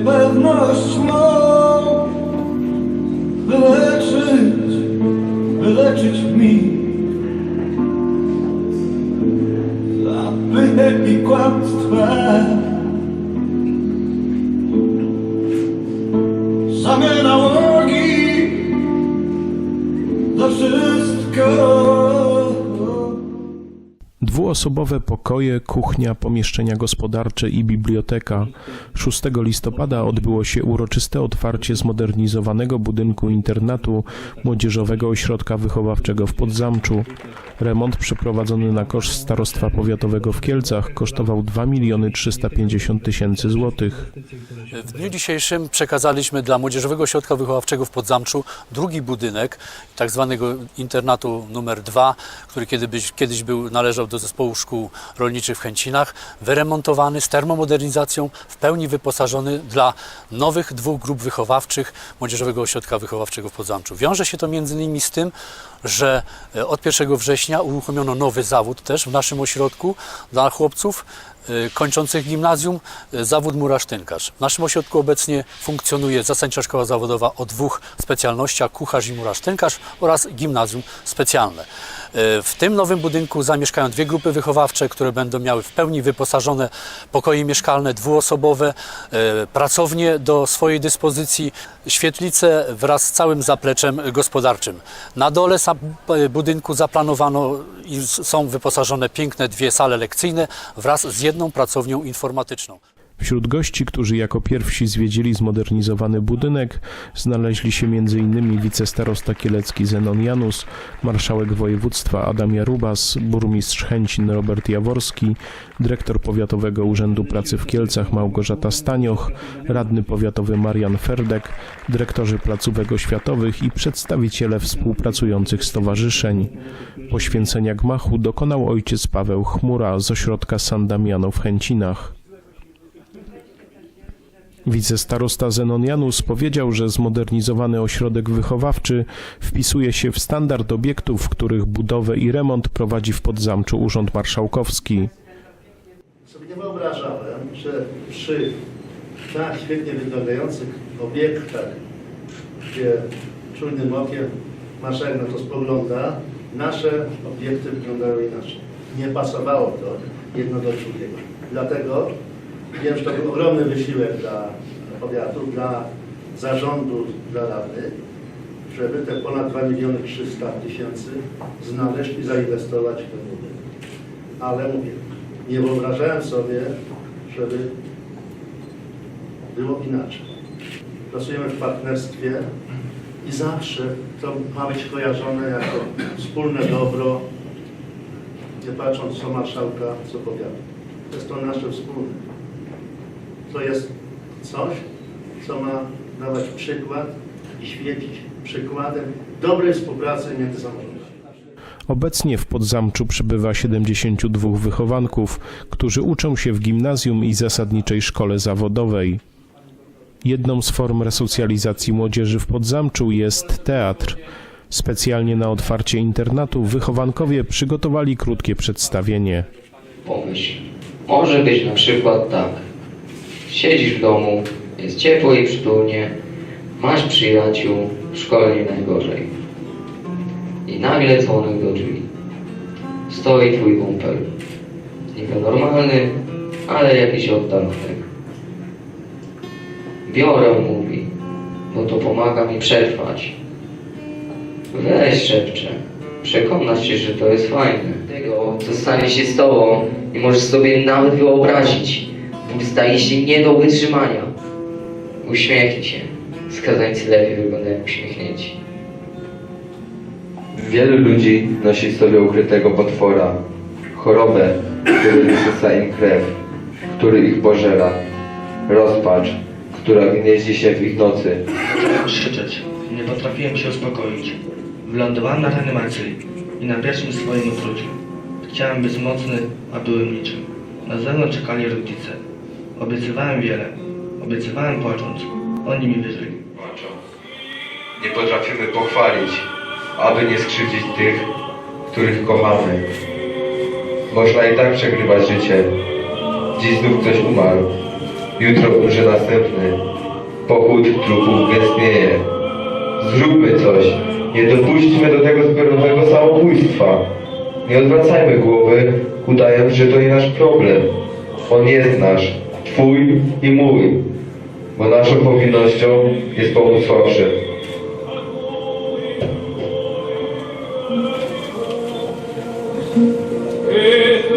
miłość mą wyleczyć, wyleczyć mi za pychę i kłamstwa. Za nałogi, za wszystko. Dwuosobowe pokoje, kuchnia, pomieszczenia gospodarcze i biblioteka. 6 listopada odbyło się uroczyste otwarcie zmodernizowanego budynku internatu Młodzieżowego Ośrodka Wychowawczego w Podzamczu. Remont przeprowadzony na koszt Starostwa Powiatowego w Kielcach kosztował 2 miliony 350 tysięcy złotych. W dniu dzisiejszym przekazaliśmy dla Młodzieżowego Ośrodka Wychowawczego w Podzamczu drugi budynek tak zwanego internatu numer 2, który kiedyś, był, należał do zespołu szkół rolniczych w Chęcinach, wyremontowany z termomodernizacją, w pełni wyposażony dla nowych dwóch grup wychowawczych Młodzieżowego Ośrodka Wychowawczego w Podzamczu. Wiąże się to innymi z tym, że e, od 1 września uruchomiono nowy zawód też w naszym ośrodku dla chłopców kończących gimnazjum, y, zawód murasztynkarz. W naszym ośrodku obecnie funkcjonuje zasadnicza szkoła zawodowa o dwóch specjalnościach, kucharz i murasztynkarz oraz gimnazjum specjalne. Y, W tym nowym budynku zamieszkają dwie grupy wychowawcze, które będą miały w pełni wyposażone pokoje mieszkalne dwuosobowe, y, pracownie do swojej dyspozycji, świetlice wraz z całym zapleczem gospodarczym. Na dole budynku zaplanowano i są wyposażone piękne dwie sale lekcyjne wraz z jedną pracownią informatyczną. Wśród gości, którzy jako pierwsi zwiedzili zmodernizowany budynek, znaleźli się m.in. wicestarosta kielecki Zenon Janus, marszałek województwa Adam Jarubas, burmistrz Chęcin Robert Jaworski, dyrektor Powiatowego Urzędu Pracy w Kielcach Małgorzata Stanioch, radny powiatowy Marian Ferdek, dyrektorzy placówek oświatowych i przedstawiciele współpracujących stowarzyszeń. Poświęcenia gmachu dokonał ojciec Paweł Chmura z ośrodka San Damiano w Chęcinach. Wicestarosta Zenon Janus powiedział, że zmodernizowany ośrodek wychowawczy wpisuje się w standard obiektów, których budowę i remont prowadzi w Podzamczu Urząd Marszałkowski. Sobie nie wyobrażałem, że przy tak świetnie wyglądających obiektach, gdzie czujnym okiem marszałek na to spogląda, nasze obiekty wyglądały inaczej. Nie pasowało to jedno do drugiego. Dlatego wiem, że to był ogromny wysiłek dla powiatu, dla zarządu, dla rady, żeby te ponad 2 miliony 300 tysięcy znaleźć i zainwestować w ten budynek. Ale mówię, nie wyobrażałem sobie, żeby było inaczej. Pracujemy w partnerstwie i zawsze to ma być kojarzone jako wspólne dobro, nie patrząc co marszałka, co powiatu. Jest to nasze wspólne. To jest coś, co ma dawać przykład i świecić przykładem dobrej współpracy między samorządami. Obecnie w Podzamczu przebywa 72 wychowanków, którzy uczą się w gimnazjum i zasadniczej szkole zawodowej. Jedną z form resocjalizacji młodzieży w Podzamczu jest teatr. Specjalnie na otwarcie internatu wychowankowie przygotowali krótkie przedstawienie. Pomyśl, może być na przykład tak. Siedzisz w domu, jest ciepło i przytulnie, masz przyjaciół, w szkole nie najgorzej. I nagle dzwonek do drzwi. Stoi twój kumpel. Niby normalny, ale jakiś oddalony. Biorę, mówi, bo to pomaga mi przetrwać. Weź szepcze, przekonać się, że to jest fajne. Tego, co stanie się z tobą, nie możesz sobie nawet wyobrazić. Ból staje się nie do wytrzymania. Uśmiechnij się. Skazańcy lepiej wyglądają uśmiechnięci. Wielu ludzi nosi w sobie ukrytego potwora, chorobę, który wysysa im krew, który ich pożera, rozpacz, która gnieździ się w ich nocy, Zacząłem krzyczeć. Nie potrafiłem się uspokoić. Wylądowałem na reanimacji i na pierwszym swoim ukruciu. Chciałem być mocny, a byłem niczym. Na zewnątrz czekali rodzice. Obiecywałem wiele. Obiecywałem płacząc. Oni mi płaczą. Nie potrafimy pochwalić, aby nie skrzywdzić tych, których kochamy. Można i tak przegrywać życie. Dziś znów ktoś umarł, jutro umrze następny. pochód trupów gęstnieje. Zróbmy coś. Nie dopuśćmy do tego zbiorowego samobójstwa. Nie odwracajmy głowy, udając, że to nie nasz problem. On jest nasz, Twój i mój, bo naszą powinnością jest pomóc słabszym. Jest